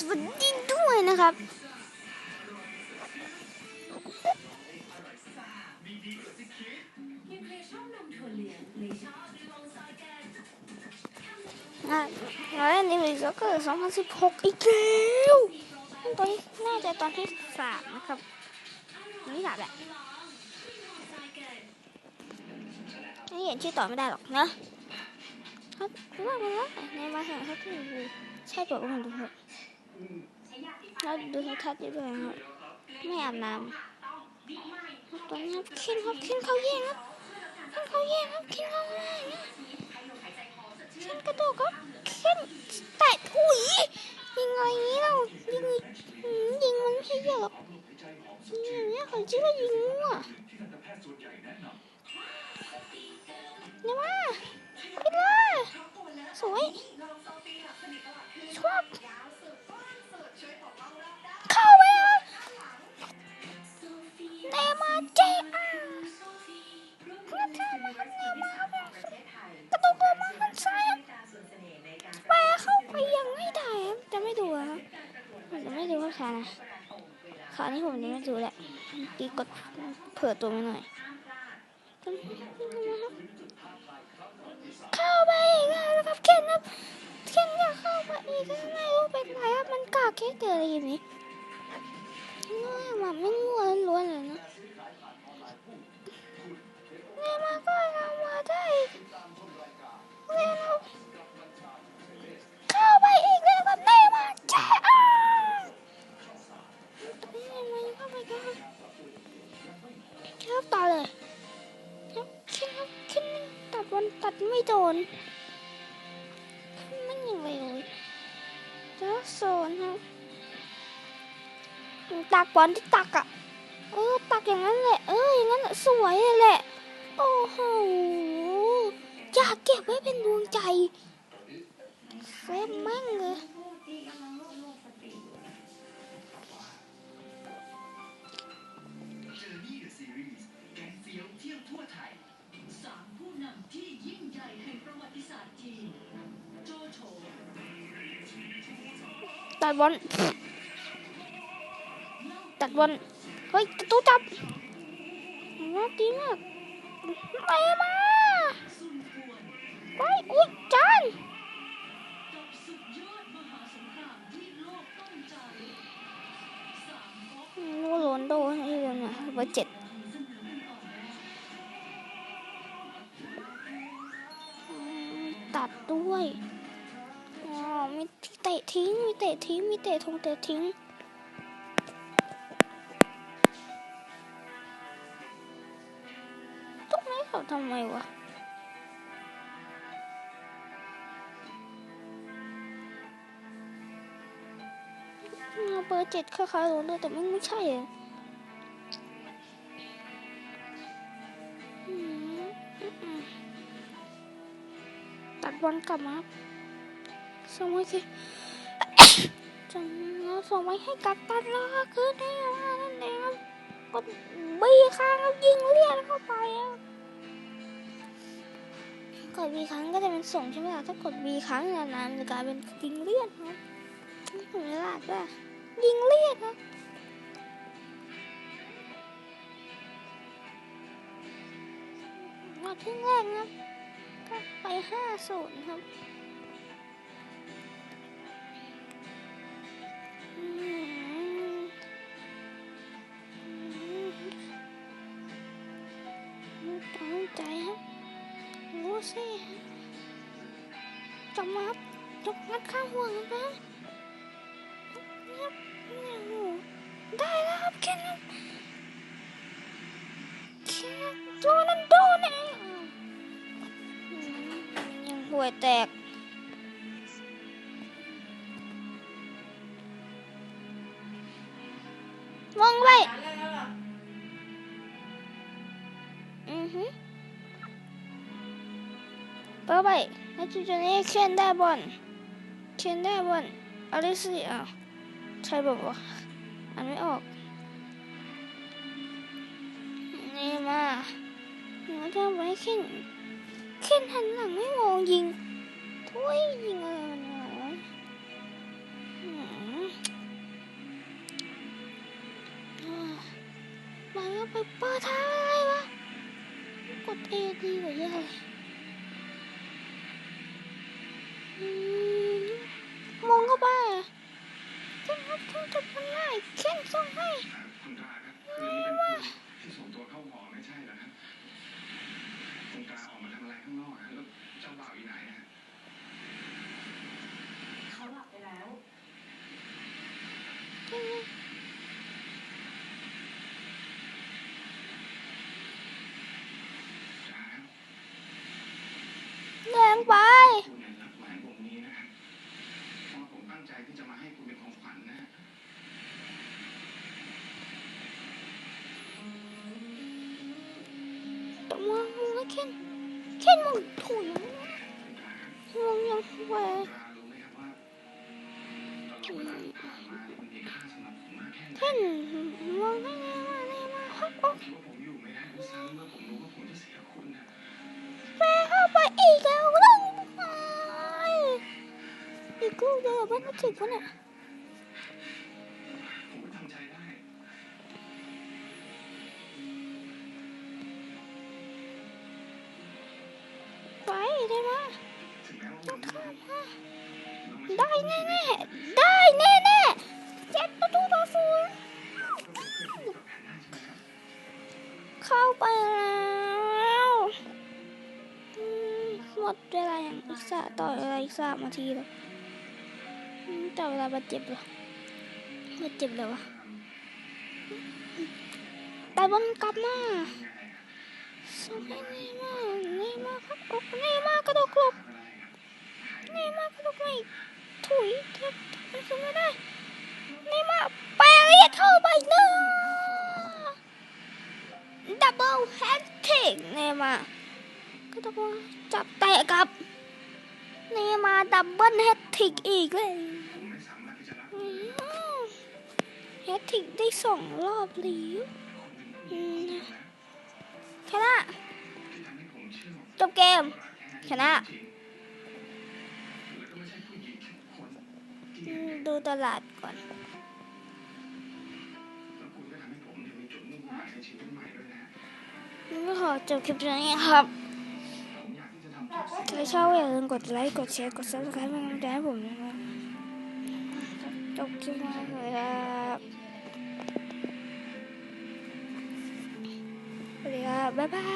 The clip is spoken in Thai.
สวัสดีด้วยนะครับอะเราเล่นดีวีก็เกิด2016 อีกแล้วตอนนี้น่าจะตอนที่สามนะครับนี่สามแหละนี่เห็นชื่อต่อไม่ได้หรอกนะครับว่ามันว่าในมาแห่งทัศน์ที่ใช่ตัวมันดูเถอะ แล้วดูให้ทัศน์ด้วยนะครับ ไม่อาบน้ำตอนนี้ครับขึ้นครับขึ้นเขาแย่งครับขึ้นเขาแย่งครับขึ้นเขาแย่งขึ้นกระโดดก็ขึ้นแตะถุยยิงอะไรอย่างนี้เรายิงยิงมันไม่ใช่เยอะหรอกยิงอย่างเงี้ยเขาชื่อว่ายิงมั่ว ขาที่ผมยังไม่ดูแหละกีกดเผื่อตัวมาหน่อย เข้าไปอีกแล้วครับเคนครับเคนอยากเข้าไปอีกแล้วไม่รู้เป็นไรครับมันกากแค่เกิดอะไรอย่างนี้ง่ายมาไม่ง่วล้วนเลยนะ ตัดบอลตัดไม่โดนไม่ย่างไรเลยแล้วโซนครับตักบอลที่ตักอะ เออ ตักอย่างนั้นแหละ เออ อย่างนั้นสวยเลยแหละ โอ้โห อยากเก็บไว้เป็นดวงใจเซฟแม่งเลย ตัดบอลตัดบอลเฮ้ยตู้จับน่าตีมากไปมาไปอุ้ยจานนู้โลนโดให้เลยนะเบอร์เจ็ดตัดด้วยอ๋อไม่ เตะทิ้ง มีเตะทิ้ง มีเตะทงเตะทิ้ง ตรงนี้เขาทำไมวะเอาเบอร์เจ็ดคล้ายๆโรนลโดแต่ไมันไม่ใช่อะตัดบอลกลับมา ส่งไว้ที่จังส่งไว้ให้กัปตันแล้วก็คือได้ว่านั่นเองครับกดบีค้างครับยิงเลียนเข้าไปกดบีครั้งก็จะเป็นส่งใช่ไหมล่ะถ้ากดบีครั้งนานๆมันจะกลายเป็นยิงเลียนครับเห็นไหมล่ะว่ายิงเลียนครับมาครึ่งแรกนะก็ไปห้าศูนย์ครับ จบมาครับจบงัดข้าห่วงนะครับเนี่ยโอ้โหได้แล้วครับแค่นั้นแค่นั้นโรนัลโดนี่ยอืมยังห่วยแตก เปิดไปนาทีจุดนี้เคนได้บอลเคนได้บอลอลิซี่อะใช่บอกว่าอ่านไม่ออก นี่มาหนูจะไปเคนเคนหันหลังไม่มองยิงทุยยิงอะไรมันมาแไปเปิดท้าอะไรวะ กดเอดีหรือยัง มองเข้าไปฉันครับช่างจับมันได้เช่นส่งให้ คุณตาครับคืนนี้เป็นคืนที่ส่งตัวเข้าหอไม่ใช่เหรอครับคุณตาออกมาทำอะไรข้างนอกฮะแล้วเจ้าบ่าวอยู่ไหนฮะ เขาหลับไปแล้ว จ๋า แรงไป คุณเนี่ยรับแหวนวงนี้นะครับเพราะว่าผมตั้งใจที่จะมาให้คุณเป็นของขวัญนะฮะ ตบมือมึง นะเช่นเช่นมึงถุยมึงยังแหวคุณตารู้ไหมครับว่าตลอดเวลาที่ผ่านมาเนี่ยมันมีค่าสำหรับผมากแค่ไหนเช่นมองให้ไงมาได้มาครับโอ้แม่เข้าไปอีกแล้วเรื่องอีกลูเดี๋ยวมันไม่ถึงวะเนี่ย ได้แน่แน่ได้แน่แน่เจ็ดประตูต่อศูนย์เข้าไปแล้วหมดเวลาอย่างอีกสะต่อเวลาอีกสามนาทีเลยอืมต่อเวลาบาดเจ็บเหรอบาดเจ็บเลยวะแต่บอลกลับมาส่งให้นี่มากนี่มากครับโอ้นี่มากกระโดดกลบ ไม่ถุยเทปมันขึ้นไม่ได้นี่มาแปลเรียกเข้าไปเนอะดับเบิลแฮตทริกนี่มาก็ต้องจับแตะกับนี่มาดับเบิลแฮตทิกอีกเลยแฮตทิกได้สองรอบแล้วคนเป็นผู้หญิงคนเดียวแล้วชนะจบเกมชนะ จริงแล้วก็ไม่ใช่ผู้หญิงแค่คนที่ อื เห็น ม เดูตลาดก่อน นี่ก็ขอจบคลิปนี้ครับผมอยากที่จะทำทุกสิ่งถ้าชอบอย่าลืมกดไลค์ กดแชร์ กด subscribe เป็นกำลังใจให้ผมนะครับจบคลิปนี้เลยครับสวัสดีครับบ๊ายบาย